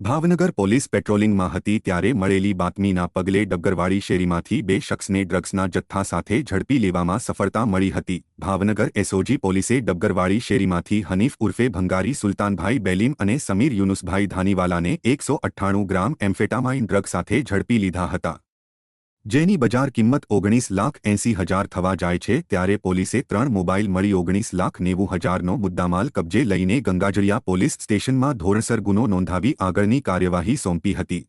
Bhavnagar police પેટ્રોલિંગમાં હતી ત્યારે મળેલી બાતમીના પગલે ડબગરવાડી શેરીમાંથી બે શખ્સને ડ્રગ્સના જથ્થા સાથે ઝડપી લેવામાં સફળતા મળી હતી. ભાવનગર એસઓજી પોલીસે ડબગરવાડી શેરીમાંથી હનીફ ઉર્ફે ભંગારી, સુલતાનભાઈ બેલીમ અને સમીર યુનુસભાઈ ધાનીવાલાને એકસો અઠ્ઠાણું ગ્રામ એમ્ફેટામાઇન ડ્રગ સાથે ઝડપી લીધા હતા. જેની બજાર કિંમત ઓગણીસ લાખ એંસી હજાર થવા જાય છે ત્યારે પોલીસે ત્રણ મોબાઈલ મળી ઓગણીસ લાખ નેવું હજારનો મુદ્દામાલ કબજે લઈને ગંગાજળિયા પોલીસ સ્ટેશનમાં ધોરણસર ગુનો નોંધાવી આગળની કાર્યવાહી સોંપી હતી.